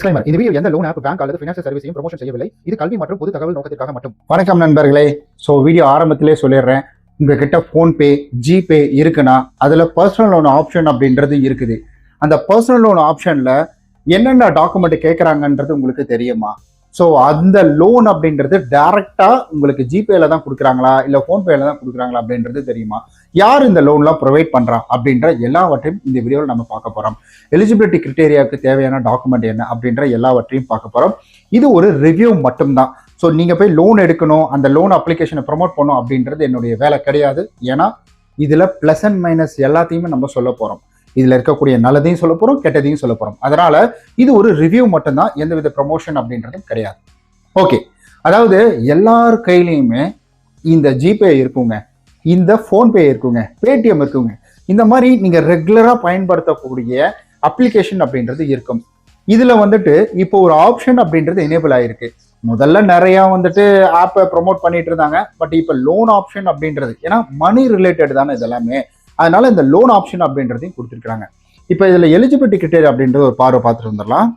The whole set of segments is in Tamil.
டிஸ்க்ளைமர் இந்த வீடியோ எந்த லோன் ஆப் பேங்க் அல்லது ஃபினான்ஷியல் சர்வீஸையும் ப்ரொமோஷன் செய்யவில்லை. இது கல்வி மற்றும் பொது தகவல் நோக்கத்திற்காக மட்டும். வணக்கம் நண்பர்களே. ஸோ வீடியோ ஆரம்பத்திலே சொல்லிடுறேன். உங்ககிட்ட ஃபோன்பே ஜிபே இருக்குன்னா அதில் பர்சனல் லோன் ஆப்ஷன் அப்படின்றது இருக்குது. அந்த பர்சனல் லோன் ஆப்ஷனில் என்னென்ன டாக்குமெண்ட் கேட்குறாங்கன்றது உங்களுக்கு தெரியுமா? ஸோ அந்த லோன் அப்படின்றது டேரெக்டாக உங்களுக்கு ஜிபேல தான் கொடுக்குறாங்களா? இல்லை ஃபோன்பேல தான் கொடுக்குறாங்களா அப்படின்றது தெரியுமா? யார் இந்த லோன்லாம் ப்ரொவைட் பண்ணுறா அப்படின்ற எல்லாவற்றையும் இந்த வீடியோவில் நம்ம பார்க்க போகிறோம் எலிஜிபிலிட்டி கிரிட்டேரியாவுக்கு தேவையான டாக்குமெண்ட் என்ன? அப்படின்ற எல்லாவற்றையும் பார்க்க போகிறோம் இது ஒரு ரிவ்யூ மட்டும்தான். ஸோ நீங்கள் போய் லோன் எடுக்கணும் அந்த லோன் அப்ளிகேஷனை ப்ரொமோட் பண்ணணும் அப்படின்றது என்னுடைய வேலை கிடையாது. ஏன்னா இதில் ப்ளஸ் அண்ட் மைனஸ் எல்லாத்தையுமே நம்ம சொல்ல போகிறோம் இதில் இருக்கக்கூடிய நல்லதையும் சொல்ல போகிறோம் கெட்டதையும் சொல்ல போகிறோம் அதனால் இது ஒரு ரிவ்யூ மட்டும்தான் எந்தவித ப்ரமோஷன் அப்படின்றதும் கிடையாது. ஓகே அதாவது எல்லார் கையிலையுமே இந்த ஜிபே இருக்குங்க இந்த ஃபோன்பே இருக்குங்க பேடிஎம் இருக்குங்க இந்த மாதிரி நீங்கள் ரெகுலராக பயன்படுத்தக்கூடிய அப்ளிகேஷன் அப்படின்றது இருக்கும். இதில் வந்துட்டு இப்போ ஒரு ஆப்ஷன் அப்படின்றது எனேபிள் ஆகிருக்கு முதல்ல நிறையா வந்துட்டு ஆப்பை ப்ரொமோட் பண்ணிட்டு இருந்தாங்க பட் இப்போ லோன் ஆப்ஷன் அப்படின்றது ஏன்னா மணி ரிலேட்டட் தானே இதெல்லாமே. அதனால இந்த லோன் ஆப்ஷன் அப்படின்றதையும் கொடுத்துருக்காங்க இப்போ இதில் எலிஜிபிலிட்டி கிரிட்டேரியா அப்படின்றது ஒரு பார்வை பார்த்துட்டு வந்துடலாம்.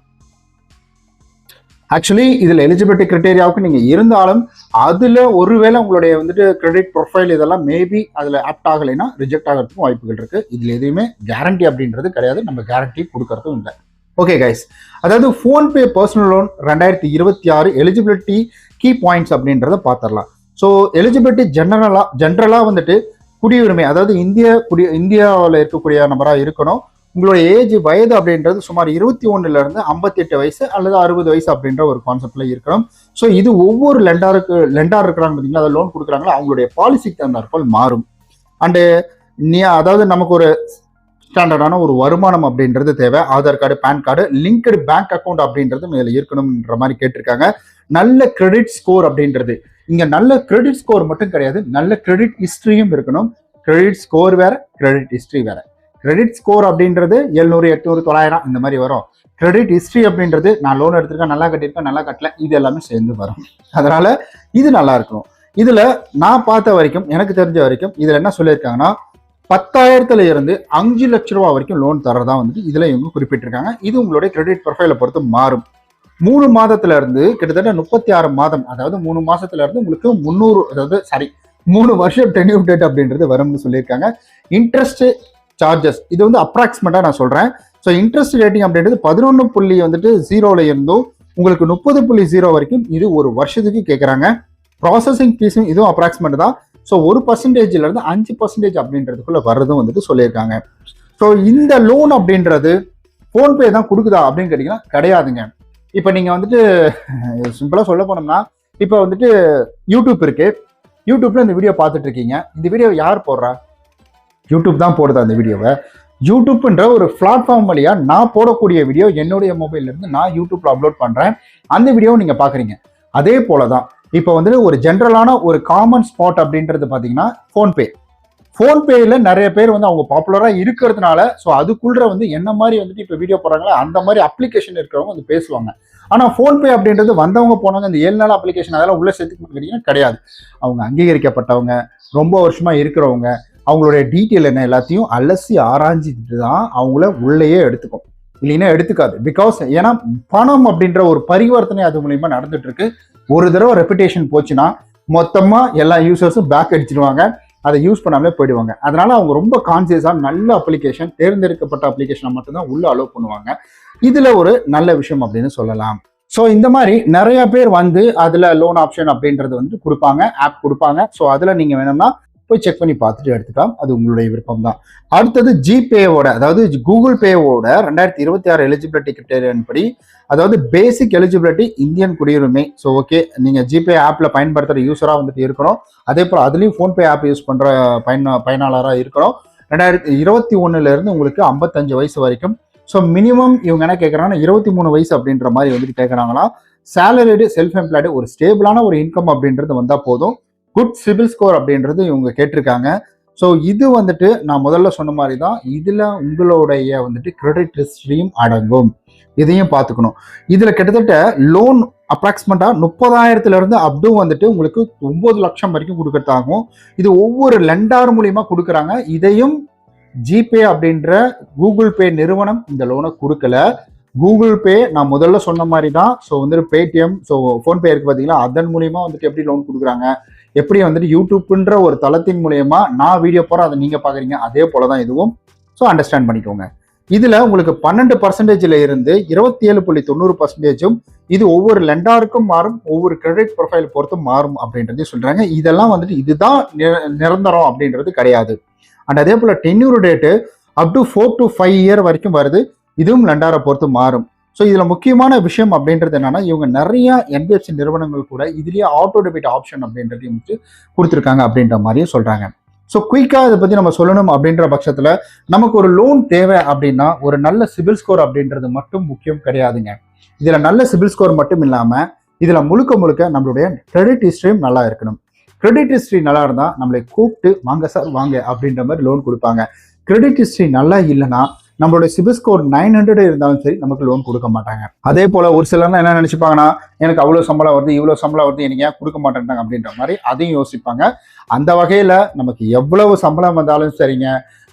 ஆக்சுவலி இதில் எலிஜிபிலிட்டி கிரிட்டேரியாவுக்கு நீங்கள் இருந்தாலும் அதில் ஒருவேளை உங்களுடைய வந்துட்டு கிரெடிட் ப்ரொஃபைல் இதெல்லாம் மேபி அதில் ஆப்ட் ஆகலைன்னா ரிஜெக்ட் ஆகிறதுக்கும் வாய்ப்புகள் இருக்குது இதில் எதுவுமே கேரண்டி அப்படின்றது கிடையாது. நம்ம கேரண்டி கொடுக்கறதும் இல்லை. ஓகே கைஸ் அதாவது ஃபோன்பே பர்சனல் லோன் ரெண்டாயிரத்தி இருபத்தி ஆறு எலிஜிபிலிட்டி கீ பாயிண்ட்ஸ் அப்படின்றத பார்த்துடலாம். ஸோ எலிஜிபிலிட்டி ஜென்ரலாக ஜென்ரலாக வந்துட்டு குடியுரிமை அதாவது இந்திய குடி இந்தியாவில் இருக்கக்கூடிய நபராக இருக்கணும். உங்களுடைய ஏஜ் வயது அப்படின்றது சுமார் இருபத்தி ஒன்றுல இருந்து ஐம்பத்தி எட்டு வயசு அல்லது அறுபது வயசு அப்படின்ற ஒரு கான்செப்ட்ல இருக்கணும். ஸோ இது ஒவ்வொரு லெண்டாருக்கு லெண்டார் இருக்கிறாங்க பார்த்தீங்களா? அதை லோன் கொடுக்குறாங்களோ? அவங்களுடைய பாலிசிக்கு தகுந்தாற்போல் மாறும். அண்டு நீ அதாவது நமக்கு ஒரு ஸ்டாண்டர்டான ஒரு வருமானம் அப்படின்றது தேவை. Aadhaar card PAN card linked bank account அப்படின்றது இதில் இருக்கணும்ன்ற மாதிரி கேட்டிருக்காங்க. நல்ல கிரெடிட் ஸ்கோர் அப்படின்றது. இங்க நல்ல கிரெடிட் ஸ்கோர் மட்டும் கிடையாது. நல்ல கிரெடிட் ஹிஸ்டரியும் இருக்கணும். கிரெடிட் ஸ்கோர் வேற கிரெடிட் ஹிஸ்டரி வேற. கிரெடிட் ஸ்கோர் அப்படின்றது எழுநூறு எட்நூறு தொள்ளாயிரம் இந்த மாதிரி வரும். கிரெடிட் ஹிஸ்டரி அப்படின்றது நான் லோன் எடுத்திருக்கேன் நல்லா கட்டியிருக்கேன் நல்லா கட்டல. இது எல்லாமே சேர்ந்து வரும். அதனால இது நல்லா இருக்கும் இதுல நான் பார்த்த வரைக்கும் எனக்கு தெரிஞ்ச வரைக்கும் இதுல என்ன சொல்லியிருக்காங்கன்னா பத்தாயிரத்துல இருந்து அஞ்சு லட்ச ரூபா வரைக்கும் லோன் தரதா வந்துட்டு இதுல இவங்க குறிப்பிட்டிருக்காங்க. இது உங்களுடைய கிரெடிட் ப்ரொஃபைலை பொறுத்து மாறும். மூணு மாதத்துல இருந்து கிட்டத்தட்ட முப்பத்தி ஆறு மாதம் அதாவது மூணு மாசத்துல இருந்து உங்களுக்கு முந்நூறு அதாவது சாரி மூணு வருஷம் டென்யூ டேட் அப்படின்றது வரும்னு சொல்லியிருக்காங்க. இன்ட்ரெஸ்ட் சார்ஜஸ் இது வந்து அப்ராக்சிமேட்டா நான் சொல்றேன். ஸோ இன்ட்ரெஸ்ட் ரேட்டிங் அப்படின்றது பதினொன்று புள்ளி வந்துட்டு ஜீரோல இருந்தும் உங்களுக்கு முப்பது புள்ளி ஜீரோ வரைக்கும் இது ஒரு வருஷத்துக்கு கேட்குறாங்க ப்ராசஸிங் ஃபீஸும் இதுவும் அப்ராக்சிமேட் தான். ஸோ ஒரு பர்சன்டேஜ்ல இருந்து அஞ்சு பர்சன்டேஜ் அப்படின்றதுக்குள்ள வர்றதும் வந்துட்டு சொல்லியிருக்காங்க. ஸோ இந்த லோன் அப்படின்றது ஃபோன்பே தான் கொடுக்குதா அப்படின்னு கேட்டிங்கன்னா கிடையாதுங்க. இப்போ நீங்கள் வந்துட்டு சிம்பிளாக சொல்ல போனோம்னா இப்போ வந்துட்டு யூடியூப் இருக்கு. யூடியூப்ல இந்த வீடியோ பார்த்துட்டு இருக்கீங்க இந்த வீடியோ யார் போடுறா? யூடியூப் தான் போடுதா அந்த வீடியோவை யூடியூப்ன்ற ஒரு பிளாட்ஃபார்ம் வழியா நான் போடக்கூடிய வீடியோ என்னுடைய மொபைல்ல இருந்து நான் யூடியூப்ல அப்லோட் பண்றேன். அந்த வீடியோவை நீங்க பாக்குறீங்க. அதே போல தான் இப்போ வந்துட்டு ஒரு ஜென்ரலான ஒரு காமன் ஸ்பாட் அப்படின்றது பார்த்தீங்கன்னா ஃபோன்பே ஃபோன்பேயில் நிறைய பேர் வந்து அவங்க பாப்புலராக இருக்கிறதுனால ஸோ அதுக்குள்ள வந்து என்ன மாதிரி வந்துட்டு இப்போ வீடியோ போடுறாங்களோ அந்த மாதிரி அப்ளிகேஷன் இருக்கிறவங்க வந்து பேசுவாங்க. ஆனால் ஃபோன்பே அப்படின்றது வந்தவங்க போனவங்க இந்த ஏழு நாள் அப்ளிகேஷன் அதெல்லாம் உள்ள சேர்த்துக்கிட்டீங்கன்னா கிடையாது. அவங்க அங்கீகரிக்கப்பட்டவங்க ரொம்ப வருஷமாக இருக்கிறவங்க அவங்களுடைய டீட்டெயில் என்ன எல்லாத்தையும் அலசி ஆராய்ஞ்சிட்டு தான் அவங்கள உள்ளேயே எடுத்துக்கும். இல்லைன்னா எடுத்துக்காது. பிகாஸ் ஏன்னா பணம் அப்படின்ற ஒரு பரிவர்த்தனை அது மூலயமா நடந்துட்டு இருக்கு. ஒரு தடவை ரெப்புடேஷன் போச்சுன்னா மொத்தமாக எல்லா யூசர்ஸும் பேக் அடிச்சிடுவாங்க அதை யூஸ் பண்ணாமலே போயிடுவாங்க. அதனால அவங்க ரொம்ப கான்சியஸாக நல்ல அப்ளிகேஷன் தேர்ந்தெடுக்கப்பட்ட அப்ளிகேஷனை மட்டும்தான் உள்ள அலோவ் பண்ணுவாங்க. இதுல ஒரு நல்ல விஷயம் அப்படின்னு சொல்லலாம். ஸோ இந்த மாதிரி நிறைய பேர் வந்து அதுல லோன் ஆப்ஷன் அப்படின்றது வந்து கொடுப்பாங்க ஆப் கொடுப்பாங்க. ஸோ அதுல நீங்க வேணும்னா போய் செக் பண்ணி பார்த்துட்டு எடுத்துக்கலாம். அது உங்களுடைய விருப்பம் தான் அடுத்தது ஜிபேவோட அதாவது கூகுள் பேவோட ரெண்டாயிரத்தி இருபத்தி ஆறு எலிஜிபிலிட்டி கிரிட்டேரியன் படி அதாவது பேசிக் எலிஜிபிலிட்டி இந்தியன் குடியுரிமை. ஸோ ஓகே நீங்கள் ஜிபே ஆப்பில் பயன்படுத்துகிற யூஸராக வந்துட்டு இருக்கணும். அதே போல் அதுலேயும் ஃபோன்பே ஆப் யூஸ் பண்ணுற பயன பயனாளராக இருக்கணும். ரெண்டாயிரத்தி இருபத்தி ஒன்றுலேருந்து உங்களுக்கு ஐம்பத்தஞ்சு வயசு வரைக்கும். ஸோ மினிமம் இவங்க என்ன கேட்குறாங்கன்னா இருபத்தி மூணு வயசு அப்படின்ற மாதிரி வந்துட்டு கேட்குறாங்களா சேலரிடு செல்ஃப் எம்ப்ளாய்டு ஒரு ஸ்டேபிளான ஒரு இன்கம் அப்படின்றது வந்தால் போதும். குட் சிபில் ஸ்கோர் அப்படின்றது இவங்க கேட்டிருக்காங்க. ஸோ இது வந்துட்டு நான் முதல்ல சொன்ன மாதிரி தான் இதில் உங்களுடைய வந்துட்டு கிரெடிட் ஹிஸ்ட்ரியும் அடங்கும். இதையும் பார்த்துக்கணும். இதில் கிட்டத்தட்ட லோன் அப்ராக்சிமேட்டாக முப்பதாயிரத்துலேருந்து அப்டும் வந்துட்டு உங்களுக்கு ஒம்பது லட்சம் வரைக்கும் கொடுக்கறதாகும் இது ஒவ்வொரு லெண்டார் மூலியமாக கொடுக்குறாங்க. இதையும் ஜிபே அப்படின்ற கூகுள் பே நிறுவனம் இந்த லோனை கொடுக்கல. கூகுள் பே நான் முதல்ல சொன்ன மாதிரி தான் ஸோ வந்துட்டு பேடிஎம் ஸோ ஃபோன்பே இருக்கு பார்த்தீங்களா அதன் மூலியமாக வந்துட்டு எப்படி லோன் கொடுக்குறாங்க? எப்படி வந்துட்டு யூடியூப்ன்ற ஒரு தளத்தின் மூலயமா நான் வீடியோ போகிறேன் அதை நீங்கள் பார்க்குறீங்க அதே போல தான் இதுவும். ஸோ அண்டர்ஸ்டாண்ட் பண்ணிக்கோங்க. இதில் உங்களுக்கு பன்னெண்டு பர்சன்டேஜில் இருந்து இருபத்தி ஏழு புள்ளி தொண்ணூறு பர்சன்டேஜும் இது ஒவ்வொரு லெண்டாருக்கும் மாறும் ஒவ்வொரு கிரெடிட் ப்ரொஃபைல் பொறுத்து மாறும் அப்படின்றதையும் சொல்கிறாங்க இதெல்லாம் வந்துட்டு இதுதான் நி- நிரந்தரம் அப்படின்றது கிடையாது. அண்ட் அதே போல் tenure date up to four to five year வரைக்கும் வருது. இதுவும் லெண்டாரை பொறுத்து மாறும். ஸோ இதில் முக்கியமான விஷயம் அப்படின்றது என்னன்னா இவங்க நிறைய என்பிஎஃப்சி நிறுவனங்கள் கூட இதுலேயே ஆட்டோ டெபிட் ஆப்ஷன் அப்படின்றதையும் வந்து கொடுத்துருக்காங்க அப்படின்ற மாதிரியும் சொல்கிறாங்க ஸோ குயிக்காக இதை பற்றி நம்ம சொல்லணும் அப்படின்ற பட்சத்தில் நமக்கு ஒரு லோன் தேவை அப்படின்னா ஒரு நல்ல சிபில் ஸ்கோர் அப்படின்றது மட்டும் முக்கியம் கிடையாதுங்க. இதில் நல்ல சிபில் ஸ்கோர் மட்டும் இல்லாமல் இதில் முழுக்க முழுக்க நம்மளுடைய கிரெடிட் ஹிஸ்ட்ரியும் நல்லா இருக்கணும். கிரெடிட் ஹிஸ்ட்ரி நல்லா இருந்தால் நம்மளை கூப்பிட்டு வாங்க சார் வாங்க அப்படின்ற மாதிரி லோன் கொடுப்பாங்க. கிரெடிட் ஹிஸ்ட்ரி நல்லா இல்லைன்னா நம்மளுடைய சிபில் ஸ்கோர் நைன் ஹண்ட்ரட் இருந்தாலும் சரி நமக்கு லோன் கொடுக்க மாட்டாங்க. அதே போல ஒரு சிலர்லாம் என்ன நினைச்சுப்பாங்கன்னா எனக்கு அவ்வளோ சம்பளம் வருது இவ்வளோ சம்பளம் வருது எனக்கு ஏன் கொடுக்க மாட்டேன்றாங்க அப்படின்ற மாதிரி அதையும் யோசிப்பாங்க. அந்த வகையில நமக்கு எவ்வளவு சம்பளம் வந்தாலும் சரிங்க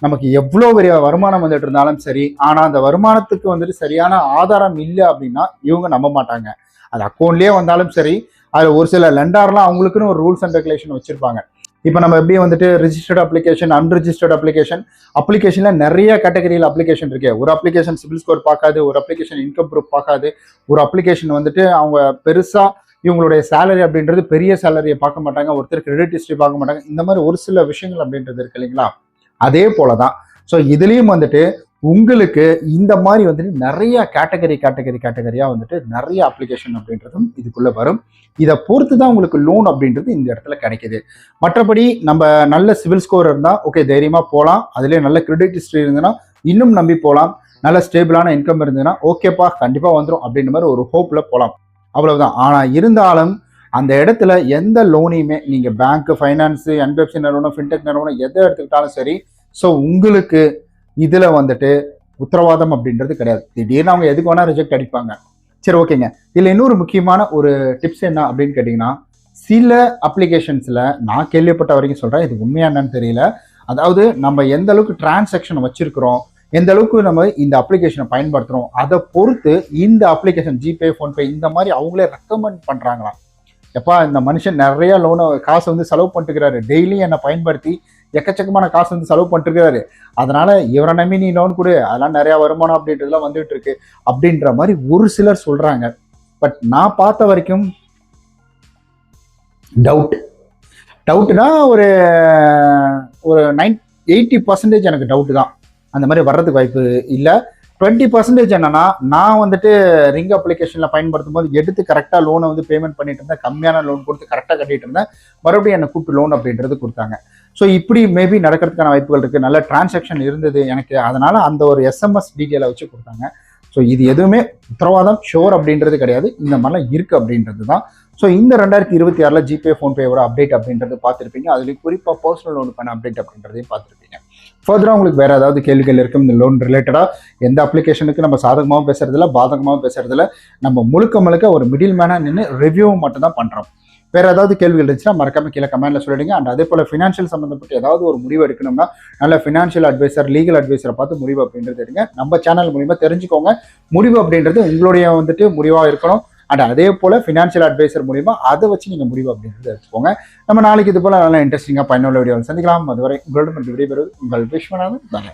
நமக்கு எவ்வளோ பெரிய வருமானம் வந்துட்டு இருந்தாலும் சரி ஆனா அந்த வருமானத்துக்கு வந்துட்டு சரியான ஆதாரம் இல்லை அப்படின்னா இவங்க நம்ப மாட்டாங்க. அது அக்கௌண்ட்லயே வந்தாலும் சரி அதுல ஒரு சில லெண்டார்லாம் அவங்களுக்குன்னு ஒரு ரூல்ஸ் அண்ட் ரெகுலேஷன் வச்சிருப்பாங்க. இப்போ நம்ம எப்படி வந்துட்டு ரிஜிஸ்டர்ட் அப்ளிகேஷன் அன்ரிஜிஸ்டர்ட் அப்ளிகேஷன் அப்ளிகேஷனில் நிறைய கேட்டகரியில் அப்ளிகேஷன் இருக்கு. ஒரு அப்ளிகேஷன் சிபில் ஸ்கோர் பார்க்காது ஒரு அப்ளிகேஷன் இன்கம் ப்ரூஃப் பார்க்காது. ஒரு அப்ளிகேஷன் வந்துட்டு அவங்க பெருசாக இவங்களுடைய சேலரி அப்படின்றது பெரிய சேலரியை பார்க்க மாட்டாங்க ஒருத்தர் கிரெடிட் ஹிஸ்ட்ரி பார்க்க மாட்டாங்க. இந்த மாதிரி ஒரு சில விஷயங்கள் அப்படின்றது இருக்கு இல்லைங்களா? அதே போல தான் ஸோ இதுலேயும் வந்துட்டு உங்களுக்கு இந்த மாதிரி வந்துட்டு நிறைய கேட்டகரி கேட்டகரி கேட்டகரியாக வந்துட்டு நிறைய அப்ளிகேஷன் அப்படின்றதும் இதுக்குள்ள வரும். இதை பொறுத்து தான் உங்களுக்கு லோன் அப்படின்றது இந்த இடத்துல கிடைக்குது. மற்றபடி நம்ம நல்ல சிவில் ஸ்கோர் இருந்தால் ஓகே தைரியமாக போகலாம் அதுலேயே நல்ல கிரெடிட் ஹிஸ்ட்ரி இருந்ததுன்னா இன்னும் நம்பி போகலாம் நல்ல ஸ்டேபிளான இன்கம் இருந்ததுன்னா ஓகேப்பா கண்டிப்பாக வந்துடும் அப்படின்ற மாதிரி ஒரு ஹோப்பில் போகலாம் அவ்வளவுதான். ஆனால் இருந்தாலும் அந்த இடத்துல எந்த லோனையுமே நீங்கள் பேங்க் ஃபைனான்ஸு என்பிஎஃப்சி நிறுவனம் ஃபின்டெக் நிறுவனம் எதை எடுத்துக்கிட்டாலும் சரி ஸோ உங்களுக்கு இதில் வந்துட்டு உத்தரவாதம் அப்படின்றது கிடையாது. திடீர்னு அவங்க எதுக்கு வேணால் ரிஜெக்ட் அடிப்பாங்க. சரி ஓகேங்க. இதில் இன்னொரு முக்கியமான ஒரு டிப்ஸ் என்ன அப்படின்னு கேட்டிங்கன்னா சில அப்ளிகேஷன்ஸில் நான் கேள்விப்பட்ட வரைக்கும் சொல்கிறேன் இது உண்மையா என்னன்னு தெரியல. அதாவது நம்ம எந்த அளவுக்கு டிரான்சாக்ஷன் வச்சுருக்கிறோம் எந்த அளவுக்கு நம்ம இந்த அப்ளிகேஷனை பயன்படுத்துகிறோம் அதை பொறுத்து இந்த அப்ளிகேஷன் ஜிபே ஃபோன்பே இந்த மாதிரி அவங்களே ரெக்கமெண்ட் பண்ணுறாங்களாம் எப்பா இந்த மனுஷன் நிறைய லோனை காசு வந்து செலவு பண்ணிட்டுக்கிறாரு. டெய்லியும் என்னை பயன்படுத்தி எக்கச்சக்கமான காசு வந்து செலவு பண்ணிட்டுருக்காரு. அதனால இவரை நம்பி நீ லோன் கொடு அதெல்லாம் நிறைய வருமானம் அப்படின்றதுலாம் வந்துட்டு இருக்கு அப்படின்ற மாதிரி ஒரு சிலர் சொல்றாங்க. பட் நான் பார்த்த வரைக்கும் டவுட் டவுட்னா ஒரு ஒரு நைன் எயிட்டி பர்சன்டேஜ் எனக்கு டவுட் தான். அந்த மாதிரி வர்றதுக்கு வாய்ப்பு இல்லை. டுவெண்ட்டி பர்சன்டேஜ் என்னன்னா நான் வந்துட்டு ரிங் அப்ளிகேஷனில் பயன்படுத்தும் போது எடுத்து கரெக்டாக லோனை வந்து பேமெண்ட் பண்ணிட்டு இருந்தேன். கம்மியான லோன் கொடுத்து கரெக்டாக கட்டிட்டு இருந்தேன். மறுபடியும் என்னை கூப்பிட்டு லோன் அப்படின்றது கொடுத்தாங்க. ஸோ இப்படி மேபி நடக்கிறதுக்கான வாய்ப்புகள் இருக்குது நல்ல டிரான்சாக்ஷன் இருந்தது எனக்கு. அதனால அந்த ஒரு எஸ்எம்எஸ் டீட்டெயிலை வச்சு கொடுத்தாங்க. ஸோ இது எதுவுமே உத்தரவாதம் ஷோர் அப்படின்றது கிடையாது. இந்த மாதிரிலாம் இருக்கு அப்படின்றது தான். ஸோ இந்த ரெண்டாயிரத்தி இருபத்தி ஆறில் ஜிபே ஃபோன்பேவோட அப்டேட் அப்படின்றது பார்த்துருப்பீங்க. அதுலேயும் குறிப்பாக பர்சனல் லோனுக்கான அப்டேட் அப்படின்றதையும் பார்த்துருப்பீங்க. ஃபர்தராக உங்களுக்கு வேறு ஏதாவது கேள்விகள் இருக்கும் இந்த லோன் ரிலேட்டடாக எந்த அப்ளிகேஷனுக்கு நம்ம சாதகமாகவும் பேசுகிறதில்ல பாதகமாகவும் பேசுகிறதில்ல நம்ம முழுக்க முழுக்க ஒரு மிடில் மேனாக நின்று ரிவ்யூ மட்டும் தான் பண்ணுறோம் வேறு ஏதாவது கேள்விகள் இருந்துச்சுன்னா மறக்காம கீழே கமெண்ட்ல சொல்லிடுங்க. அண்ட் அதே போல் ஃபினான்ஷியல் சம்மந்தப்பட்ட ஏதாவது ஒரு முடிவு எடுக்கணும்னா நல்ல ஃபினான்ஷியல் அட்வைசர் லீகல் அட்வைசரை பார்த்து முடிவு அப்படின்றது எடுங்க. நம்ம சேனல் மூலிமா தெரிஞ்சுக்கோங்க. முடிவு அப்படின்றது உங்களுடைய வந்துட்டு முடிவாக இருக்கணும். அண்ட் அதே போல் ஃபினான்ஷியல் அட்வைசர் மூலிமா அதை வச்சு நீங்கள் முடிவு அப்படின்றது எடுத்துக்கோங்க. நம்ம நாளைக்கு இது போல் நல்லா இன்ட்ரெஸ்டிங்காக பயனுள்ள வீடியோவில் சந்திக்கலாம். அதுவரை உங்களுடன் விடைபெறுவது உங்கள் விஸ்வநாதன். தானே